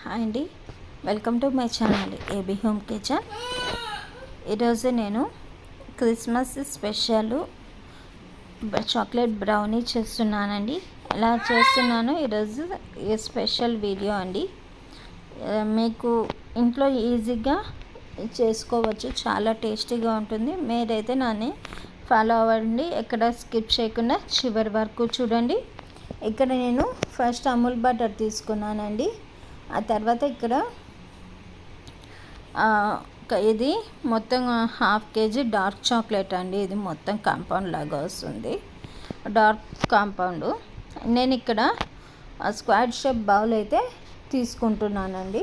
Hi అండి. Welcome to my channel AB home kitchen ఈరోజు నేను క్రిస్మస్ స్పెషల్ చాక్లెట్ బ్రౌనీ చేస్తున్నానండి. ఎలా చేస్తున్నానో ఈరోజు స్పెషల్ వీడియో అండి. మీకు ఇంట్లో ఈజీగా చేసుకోవచ్చు చాలా టేస్టీగా ఉంటుంది. మీరైతే నాని ఫాలో అవ్వండి. ఎక్కడ స్కిప్ చేయకుండా చివరి వరకు చూడండి. ఇక్కడ నేను ఫస్ట్ అమూల్ బటర్ తీసుకున్నానండి. ఆ తర్వాత ఇక్కడ ఇది మొత్తం హాఫ్ కేజీ డార్క్ చాక్లెట్ అండి. ఇది మొత్తం కాంపౌండ్ లాగా వస్తుంది. Dark compound. నేను ఇక్కడ స్క్వాడ్ షేప్ బౌల్ అయితే తీసుకుంటున్నానండి.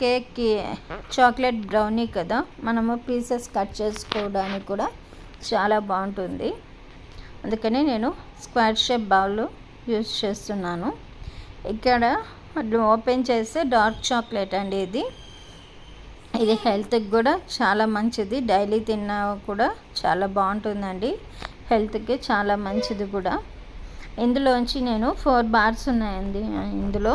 కేక్కి చాక్లెట్ బ్రౌనీ కదా. మనము పీసెస్ కట్ చేసుకోవడానికి కూడా చాలా బాగుంటుంది. అందుకని నేను స్క్వాడ్ షేప్ బౌల్ యూస్ చేస్తున్నాను. ఇక్కడ ఓపెన్ చేస్తే డార్క్ చాక్లెట్ అండి ఇది. ఇది హెల్త్కి కూడా చాలా మంచిది. డైలీ తిన్నా కూడా చాలా బాగుంటుందండి. హెల్త్కి చాలా మంచిది కూడా. ఇందులోంచి నేను ఫోర్ బార్స్ ఉన్నాయండి. ఇందులో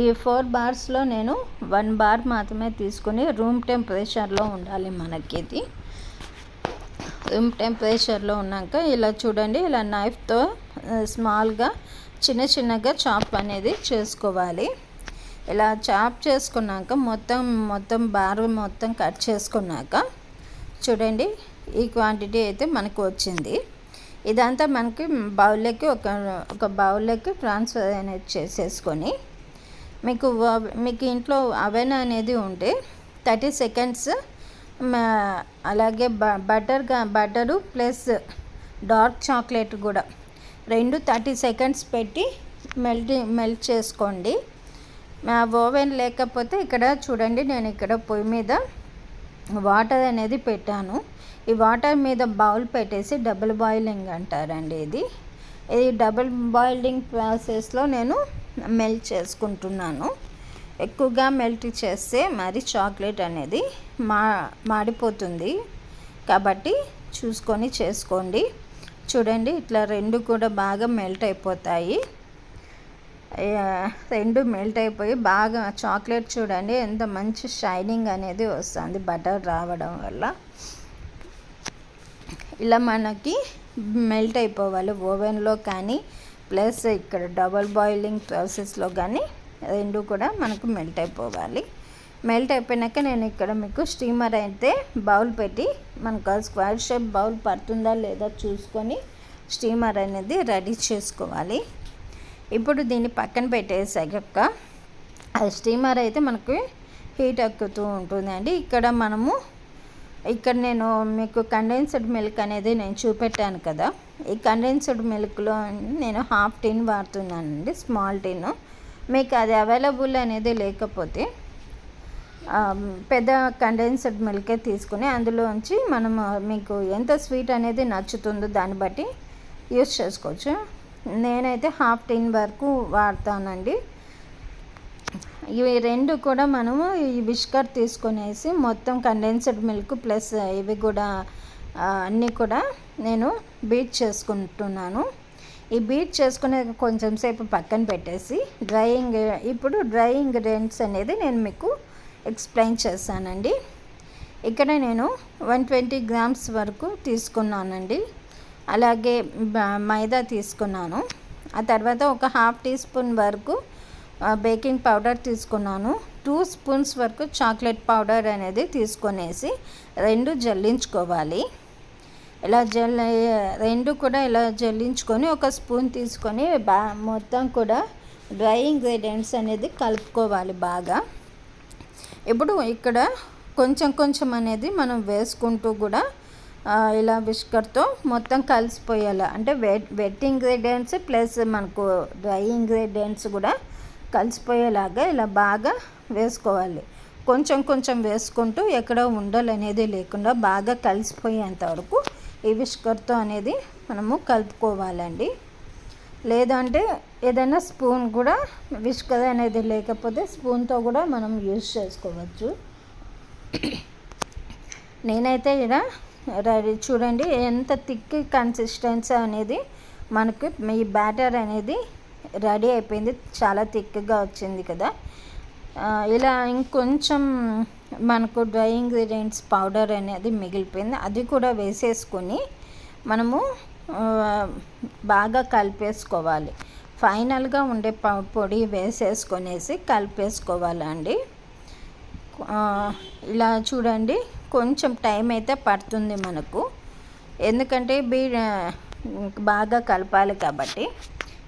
ఈ ఫోర్ బార్స్లో నేను వన్ బార్ మాత్రమే తీసుకుని రూమ్ టెంపరేచర్లో ఉండాలి మనకి ఇది. రూమ్ టెంపరేచర్లో ఉన్నాక ఇలా చూడండి ఇలా నైఫ్తో స్మాల్గా చిన్న చిన్నగా చాప్ అనేది చేసుకోవాలి. ఇలా చాప్ చేసుకున్నాక మొత్తం మొత్తం బార్ మొత్తం కట్ చేసుకున్నాక చూడండి ఈ క్వాంటిటీ అయితే మనకు వచ్చింది. ఇదంతా మనకి బౌల్లోకి ఒక ఒక బౌల్లోకి ట్రాన్స్ఫర్ అనేది చేసేసుకొని మీకు వ- మీకు ఇంట్లో అవెన్ అనేది ఉంటే థర్టీ సెకండ్స్ అలాగే బ బటర్గా బటరు ప్లస్ డార్క్ చాక్లెట్ కూడా రెండు థర్టీ సెకండ్స్ పెట్టి మెల్ట్ మెల్ట్ చేసుకోండి. మా ఓవెన్ లేకపోతే ఇక్కడ చూడండి నేను ఇక్కడ పొయ్యి మీద వాటర్ అనేది పెట్టాను. ఈ వాటర్ మీద బౌల్ పెట్టేసి డబుల్ బాయిలింగ్ అంటారండి ఇది. ఇది డబుల్ బాయిలింగ్ ప్రాసెస్లో నేను మెల్ట్ చేసుకుంటున్నాను. ఎక్కువగా మెల్ట్ చేస్తే మరి చాక్లెట్ అనేది మా మాడిపోతుంది. కాబట్టి చూసుకొని చేసుకోండి. చూడండి ఇట్లా రెండు కూడా బాగా మెల్ట్ అయిపోతాయి. రెండు మెల్ట్ అయిపోయి బాగా చాక్లెట్ చూడండి ఎంత మంచి షైనింగ్ అనేది వస్తుంది బటర్ రావడం వల్ల. ఇలా మనకి మెల్ట్ అయిపోవాలి ఓవెన్లో కానీ ప్లస్ ఇక్కడ డబల్ బాయిలింగ్ ప్రాసెస్లో కానీ రెండు కూడా మనకు మెల్ట్ అయిపోవాలి. మెల్ట్ అయిపోయినాక నేను ఇక్కడ మీకు స్టీమర్ అయితే బౌల్ పెట్టి మనకు స్క్వేర్ షేప్ బౌల్ పడుతుందా లేదా చూసుకొని స్టీమర్ అనేది రెడీ చేసుకోవాలి. ఇప్పుడు దీన్ని పక్కన పెట్టేసాక ఆ స్టీమర్ అయితే మనకు హీట్ ఎక్కుతూ ఉంటుందండి ఇక్కడ మనము ఇక్కడ నేను మీకు కండెన్స్డ్ మిల్క్ అనేది నేను చూపెట్టాను కదా. ఈ కండెన్స్డ్ మిల్క్లో నేను హాఫ్ టిన్ వాడుతున్నానండి స్మాల్ టిన్ మీకు అది అవైలబుల్ అనేది లేకపోతే పెద్ద కండెన్స్డ్ మిల్కే తీసుకుని అందులోంచి మనము మీకు ఎంత స్వీట్ అనేది నచ్చుతుందో దాన్ని బట్టి యూస్ చేసుకోవచ్చు. నేనైతే హాఫ్ టిన్ వరకు వాడతానండి. ఇవి రెండు కూడా మనము ఈ బిస్కట్ తీసుకునేసి మొత్తం కండెన్స్డ్ మిల్క్ ప్లస్ ఇవి కూడా అన్నీ కూడా నేను బీట్ చేసుకుంటున్నాను. ఈ బీట్ చేసుకునే కొంచెం సేపు పక్కన పెట్టేసి డ్రై ఇప్పుడు డ్రై ఇంగ్రీడియంట్స్ అనేది నేను మీకు ఎక్స్ప్లెయిన్ చేశానండి. ఇక్కడ నేను వన్ ట్వంటీ గ్రామ్స్ వరకు తీసుకున్నానండి. అలాగే మైదా తీసుకున్నాను. ఆ తర్వాత ఒక హాఫ్ టీ స్పూన్ వరకు బేకింగ్ పౌడర్ తీసుకున్నాను. టూ స్పూన్స్ వరకు చాక్లెట్ పౌడర్ అనేది తీసుకొనేసి రెండు జల్లించుకోవాలి. ఇలా జల్ రెండు కూడా ఇలా జల్లించుకొని ఒక స్పూన్ తీసుకొని బా మొత్తం కూడా డ్రై ఇంగ్రీడియంట్స్ అనేది కలుపుకోవాలి బాగా. ఇప్పుడు ఇక్కడ కొంచెం కొంచెం అనేది మనం వేసుకుంటూ కూడా ఇలా విష్కర్తో మొత్తం కలిసిపోయేలా. అంటే వెట్ వెట్ ఇంగ్రీడియంట్స్ ప్లస్ మనకు డ్రై ఇంగ్రీడియంట్స్ కూడా కలిసిపోయేలాగా ఇలా బాగా వేసుకోవాలి. కొంచెం కొంచెం వేసుకుంటూ ఎక్కడ ఉండలు అనేది లేకుండా బాగా కలిసిపోయేంత వరకు ఈ విష్కర్తో అనేది మనము కలుపుకోవాలండి. లేదంటే ఏదైనా స్పూన్ కూడా విస్కర్ అనేది లేకపోతే స్పూన్తో కూడా మనం యూజ్ చేసుకోవచ్చు. నేనైతే ఇలా రెడీ చూడండి ఎంత థిక్ కన్సిస్టెన్సీ అనేది మనకు ఈ బ్యాటర్ అనేది రెడీ అయిపోయింది. చాలా థిక్గా వచ్చింది కదా. ఇలా ఇంకొంచెం మనకు డ్రై ఇంగ్రీడియంట్స్ పౌడర్ అనేది మిగిలిపోయింది. అది కూడా వేసేసుకొని మనము బాగా కలిపేసుకోవాలి. ఫైనల్గా ఉండే ప- పొడి వేసేసుకొనేసి కలిపేసుకోవాలండి. ఇలా చూడండి కొంచెం టైం అయితే పడుతుంది మనకు. ఎందుకంటే బీ బాగా కలపాలి కాబట్టి.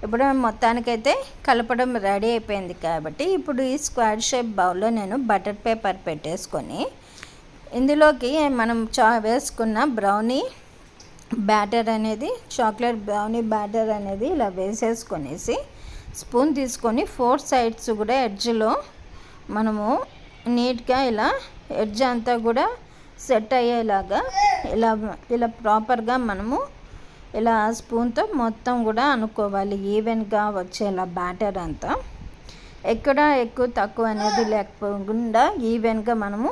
ఇప్పుడు మొత్తానికైతే కలపడం రెడీ అయిపోయింది కాబట్టి ఇప్పుడు ఈ స్క్వేర్ షేప్ బౌల్లో నేను బటర్ పేపర్ పెట్టేసుకొని ఇందులోకి మనం చా వేసుకున్న బ్రౌనీ బ్యాటర్ అనేది చాక్లెట్ బ్రౌనీ బ్యాటర్ అనేది ఇలా వేసేసుకొనేసి స్పూన్ తీసుకొని ఫోర్ సైడ్స్ కూడా ఎడ్జ్లో మనము నీట్గా ఇలా ఎడ్జ్ అంతా కూడా సెట్ అయ్యేలాగా ఇలా ఇలా ప్రాపర్గా మనము ఇలా స్పూన్తో మొత్తం కూడా అనుకోవాలి. ఈవెన్గా వచ్చేలా బ్యాటర్ అంతా. ఎక్కడ ఎక్కువ తక్కువ అనేది లేకపోకుండా ఈవెన్గా మనము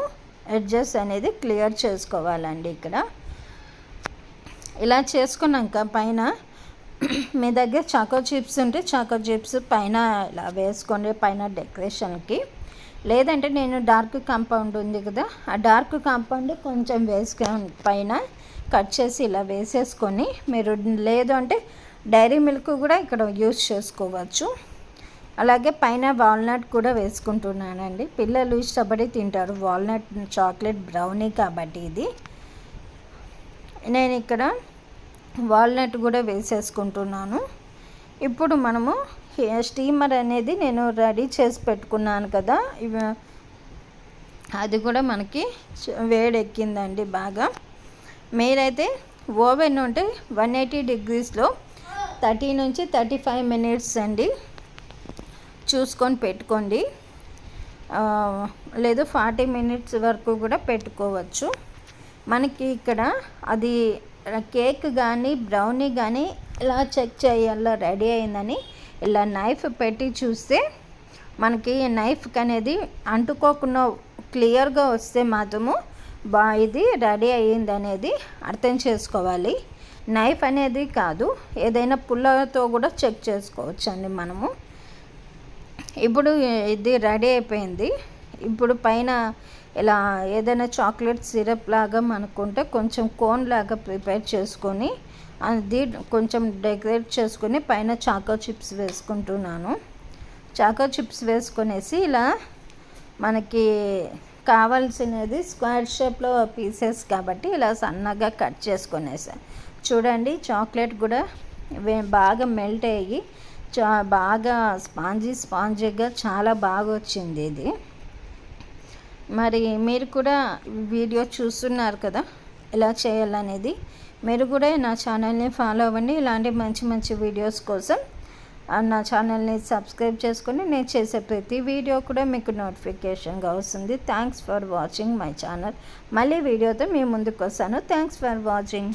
ఎడ్జెస్ అనేది క్లియర్ చేసుకోవాలండి ఇక్కడ. ఇలా చేసుకున్నాక పైన. మీ దగ్గర చాకో చిప్స్ ఉంటే చాకో చిప్స్ పైన ఇలా వేసుకోండి పైన డెకరేషన్కి. లేదంటే నేను డార్క్ కాంపౌండ్ ఉంది కదా ఆ డార్క్ కాంపౌండ్ కొంచెం వేసుకొని పైన కట్ చేసి ఇలా వేసేసుకొని మీరు లేదు అంటే డైరీ మిల్క్ కూడా ఇక్కడ యూజ్ చేసుకోవచ్చు. అలాగే పైన వాల్నట్ కూడా వేసుకుంటున్నానండి. పిల్లలు ఇష్టపడి తింటారు వాల్నట్ చాక్లెట్ బ్రౌనీ కాబట్టి ఇది. నేను ఇక్కడ వాల్నట్ కూడా వేసేసుకుంటున్నాను. ఇప్పుడు మనము స్టీమర్ అనేది నేను రెడీ చేసి పెట్టుకున్నాను కదా. ఇవి అది కూడా మనకి వేడెక్కిందండి బాగా. మీరైతే ఓవెన్ ఉంటే వన్ ఎయిటీ డిగ్రీస్లో థర్టీ నుంచి థర్టీ ఫైవ్ మినిట్స్ అండి చూసుకొని పెట్టుకోండి. లేదు ఫార్టీ మినిట్స్ వరకు కూడా పెట్టుకోవచ్చు. మనకి ఇక్కడ అది కేక్ కానీ బ్రౌనీ కానీ ఇలా చెక్ చేయాలో రెడీ అయిందని ఇలా నైఫ్ పెట్టి చూస్తే మనకి నైఫ్కి అనేది అంటుకోకుండా క్లియర్గా వస్తే మాత్రము బా ఇది రెడీ అయ్యింది అనేది అర్థం చేసుకోవాలి. నైఫ్ అనేది కాదు ఏదైనా పుల్లతో కూడా చెక్ చేసుకోవచ్చు అండి మనము. ఇప్పుడు ఇది రెడీ అయిపోయింది. ఇప్పుడు పైన ఇలా ఏదైనా చాక్లెట్ సిరప్ లాగా అనుకుంటే కొంచెం కోన్ లాగా ప్రిపేర్ చేసుకొని అది కొంచెం డెకరేట్ చేసుకొని పైన చాకో చిప్స్ వేసుకుంటున్నాను. చాకో చిప్స్ వేసుకొనేసి ఇలా మనకి కావాల్సినది స్క్వేర్ షేప్లో పీసెస్ కాబట్టి ఇలా సన్నగా కట్ చేసుకొనేసాను చూడండి చాక్లెట్ కూడా బాగా మెల్ట్ అయ్యి చా బాగా స్పాంజీ స్పాంజీగా చాలా బాగా వచ్చింది ఇది. మరి మీరు కూడా వీడియో చూస్తున్నారు కదా ఎలా చేయాలనేది. మీరు కూడా నా ఛానల్ని ఫాలో అవ్వండి. ఇలాంటి మంచి మంచి వీడియోస్ కోసం ఆ, నా ఛానల్ని సబ్స్క్రైబ్ చేసుకొని నేను చేసే ప్రతి వీడియో కూడా మీకు నోటిఫికేషన్గా వస్తుంది. Thanks for watching my channel. మళ్ళీ వీడియోతో మీ ముందుకు వస్తాను. Thanks for watching.